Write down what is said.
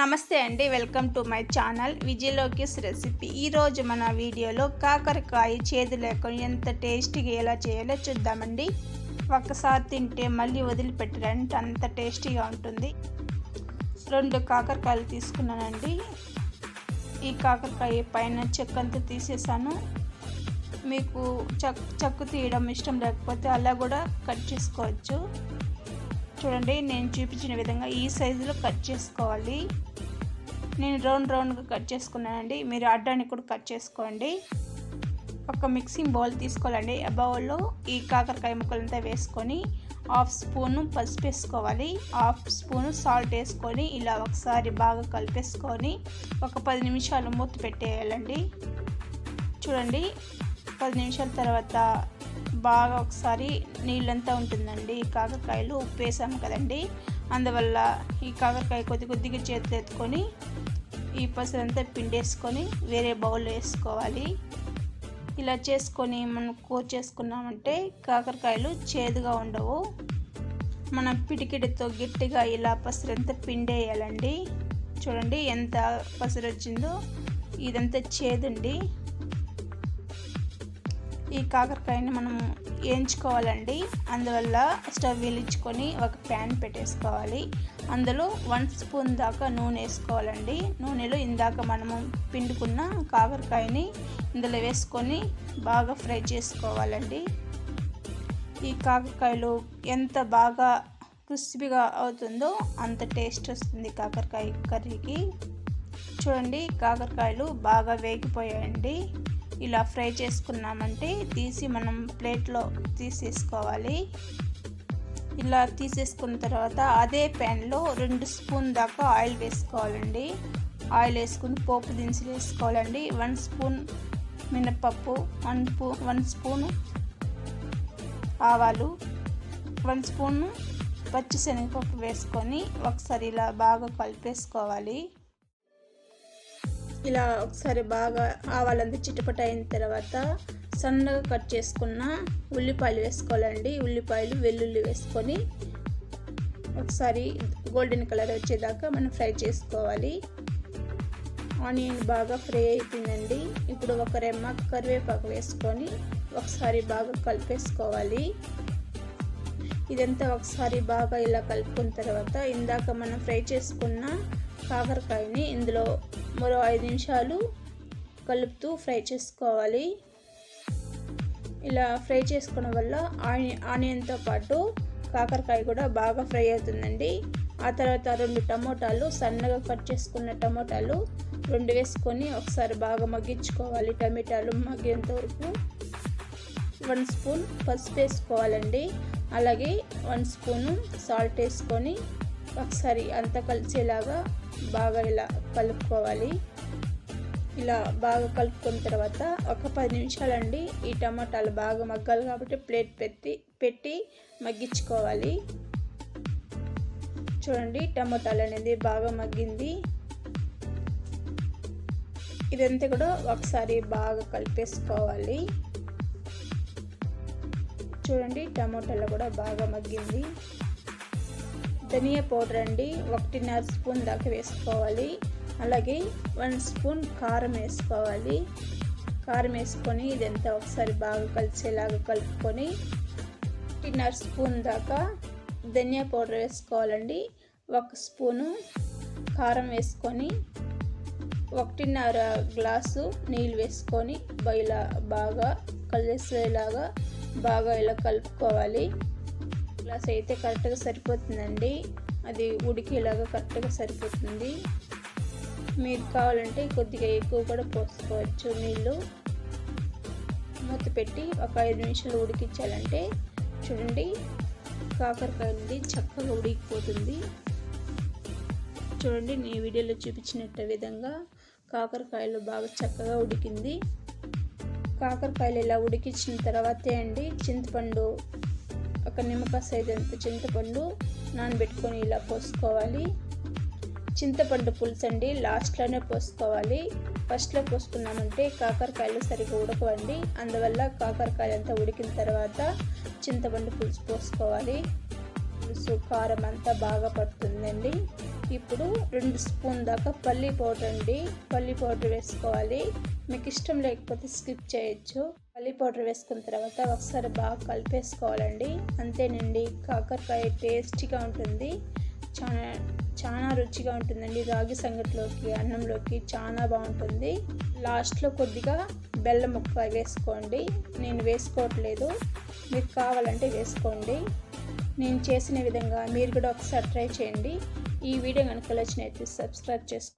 నమస్తే అండి welcome to my channel విజయలోకిస్ రెసిపీ. ఈరోజు మన వీడియోలో కాకరకాయ చేదు లేకుండా ఎంత టేస్టీగా ఎలా చేయాలో చూద్దామండి. ఒక్కసారి తింటే మళ్ళీ వదిలిపెట్టడానికి అంత టేస్టీగా ఉంటుంది. రెండు కాకరకాయలు తీసుకున్నానండి. ఈ కాకరకాయ పైన చెక్కంతా తీసేసాను. మీకు చక్ చక్కు తీయడం ఇష్టం లేకపోతే అలా కూడా కట్ చేసుకోవచ్చు. చూడండి నేను చూపించిన విధంగా ఈ సైజులో కట్ చేసుకోవాలి. నేను రౌండ్ రౌండ్గా కట్ చేసుకున్నానండి. మీరు అడ్డానికి కూడా కట్ చేసుకోండి. ఒక మిక్సింగ్ బౌల్ తీసుకోవాలండి. ఆ బౌల్లో ఈ కాకరకాయ ముక్కలంతా వేసుకొని హాఫ్ స్పూను పసుపు వేసుకోవాలి. హాఫ్ స్పూను సాల్ట్ వేసుకొని ఇలా ఒకసారి బాగా కలిపేసుకొని ఒక పది నిమిషాలు మూత పెట్టేయాలండి. చూడండి పది నిమిషాల తర్వాత బాగా ఒకసారి నీళ్ళంతా ఉంటుందండి. ఈ కాకరకాయలు ఉప్పు వేసాము కదండి. అందువల్ల ఈ కాకరకాయ కొద్ది కొద్దిగా చేతులు ఎత్తుకొని ఈ పసరంతా పిండేసుకొని వేరే బౌల్లో వేసుకోవాలి. ఇలా చేసుకొని మనం కూర చేసుకున్నామంటే కాకరకాయలు చేదుగా ఉండవు. మన పిటికిడితో గట్టిగా ఇలా పసరంతా పిండేయాలండి. చూడండి ఎంత పసరు వచ్చిందో ఇదంతా చేదండి. ఈ కాకరకాయని మనం వేయించుకోవాలండి. అందువల్ల స్టవ్ వెలిగించుకొని ఒక ప్యాన్ పెట్టేసుకోవాలి. అందులో వన్ స్పూన్ దాకా నూనె వేసుకోవాలండి. నూనెలో ఇందాక మనము పిండుకున్న కాకరకాయని ఇందులో వేసుకొని బాగా ఫ్రై చేసుకోవాలండి. ఈ కాకరకాయలు ఎంత బాగా క్రిస్పీగా అవుతుందో అంత టేస్ట్ వస్తుంది కాకరకాయ కర్రీకి. చూడండి కాకరకాయలు బాగా వేగిపోయాయండి. ఇలా ఫ్రై చేసుకున్నామంటే తీసి మనం ప్లేట్లో తీసేసుకోవాలి. ఇలా తీసేసుకున్న తర్వాత అదే ప్యాన్లో రెండు స్పూన్ దాకా ఆయిల్ వేసుకోవాలండి. ఆయిల్ వేసుకుని పోపు దినుసులు వేసుకోవాలండి. వన్ స్పూన్ మినపప్పు వన్ స్పూ వన్ స్పూను ఆవాలు వన్ స్పూను పచ్చిశనగపప్పు వేసుకొని ఒకసారి ఇలా బాగా కలిపేసుకోవాలి. ఇలా ఒకసారి బాగా ఆవాలంతా చిటపట అయిన తర్వాత సన్నగా కట్ చేసుకున్న ఉల్లిపాయలు వేసుకోవాలండి. ఉల్లిపాయలు వెల్లుల్లి వేసుకొని ఒకసారి గోల్డెన్ కలర్ వచ్చేదాకా మనం ఫ్రై చేసుకోవాలి. ఆనియన్ బాగా ఫ్రై అయిపోయిందండి. ఇప్పుడు ఒక రెమ్మ కరివేపాకు వేసుకొని ఒకసారి బాగా కలిపేసుకోవాలి. ఇదంతా ఒకసారి బాగా ఇలా కలుపుకున్న తర్వాత ఇందాక మనం ఫ్రై చేసుకున్న కాకరకాయని ఇందులో మరో ఐదు నిమిషాలు కలుపుతూ ఫ్రై చేసుకోవాలి. ఇలా ఫ్రై చేసుకోవడం వల్ల ఆనియన్తో పాటు కాకరకాయ కూడా బాగా ఫ్రై అవుతుందండి. ఆ తర్వాత రెండు టమోటాలు సన్నగా కట్ చేసుకున్న టమోటాలు రెండు వేసుకొని ఒకసారి బాగా మగ్గించుకోవాలి. టమాటాలు మగ్గేంత వరకు వన్ స్పూన్ పసుపు వేసుకోవాలండి. అలాగే వన్ స్పూను సాల్ట్ వేసుకొని ఒకసారి అంతా కలిసేలాగా బాగా ఇలా కలుపుకోవాలి. ఇలా బాగా కలుపుకున్న తర్వాత ఒక పది నిమిషాలండి ఈ టమాటాలు బాగా మగ్గాలి కాబట్టి ప్లేట్ పెట్టి పెట్టి మగ్గించుకోవాలి. చూడండి టమాటాలు అనేది బాగా మగ్గింది. ఇదంతా కూడా ఒకసారి బాగా కలిపేసుకోవాలి. చూడండి టమాటాలు కూడా బాగా మగ్గింది. ధనియా పౌడర్ అండి. ఒకటిన్నర స్పూన్ దాకా వేసుకోవాలి. అలాగే వన్ స్పూన్ కారం వేసుకోవాలి. కారం వేసుకొని ఇదంతా ఒకసారి బాగా కలిసేలాగా కలుపుకొని ఒకటిన్నర స్పూన్ దాకా ధనియా పౌడర్ వేసుకోవాలండి. ఒక స్పూను కారం వేసుకొని ఒకటిన్నర గ్లాసు నీళ్ళు వేసుకొని ఇలా బాగా కలిసేలాగా బాగా ఇలా కలుపుకోవాలి. గ్లాస్ అయితే కరెక్ట్గా సరిపోతుందండి. అది ఉడికేలాగా కరెక్ట్గా సరిపోతుంది. మీకు కావాలంటే కొద్దిగా ఎక్కువ కూడా పోసుకోవచ్చు నీళ్ళు. మూత పెట్టి ఒక ఐదు నిమిషాలు ఉడికించాలంటే చూడండి కాకరకాయ చక్కగా ఉడికిపోతుంది. చూడండి నీ వీడియోలో చూపించినట్టు విధంగా కాకరకాయలు బాగా చక్కగా ఉడికింది. కాకరకాయలు ఇలా ఉడికించిన తర్వాతే అండి చింతపండు ఒక నిమ్మకాయ సైజ్ అంత చింతపండు నానబెట్టుకొని ఇలా పోసుకోవాలి. చింతపండు పులుసు అండి లాస్ట్లోనే పోసుకోవాలి. ఫస్ట్లో పోసుకున్నామంటే కాకరకాయలు సరిగ్గా ఉడకవండి. అందువల్ల కాకరకాయలు అంతా ఉడికిన తర్వాత చింతపండు పులుసు పోసుకోవాలి. పులుసు కారం అంతా బాగా పడుతుందండి. ఇప్పుడు రెండు స్పూన్ దాకా పల్లీ పౌడర్ అండి. పల్లి పౌడర్ వేసుకోవాలి. మీకు ఇష్టం లేకపోతే స్కిప్ చేయొచ్చు. పల్లి పౌడర్ వేసుకున్న తర్వాత ఒకసారి బాగా కలిపేసుకోవాలండి. అంతేనండి కాకరకాయ టేస్టీగా ఉంటుంది. చాలా చాలా రుచిగా ఉంటుందండి రాగి సంగటిలోకి అన్నంలోకి చాలా బాగుంటుంది. లాస్ట్లో కొద్దిగా బెల్లం ముక్క వేసుకోండి. నేను వేసుకోవట్లేదు. మీకు కావాలంటే వేసుకోండి. నేను చేసిన విధంగా మీరు కూడా ఒకసారి ట్రై చేయండి. ఈ వీడియో కనుక నచ్చినైతే సబ్స్క్రైబ్ చేసుకోండి.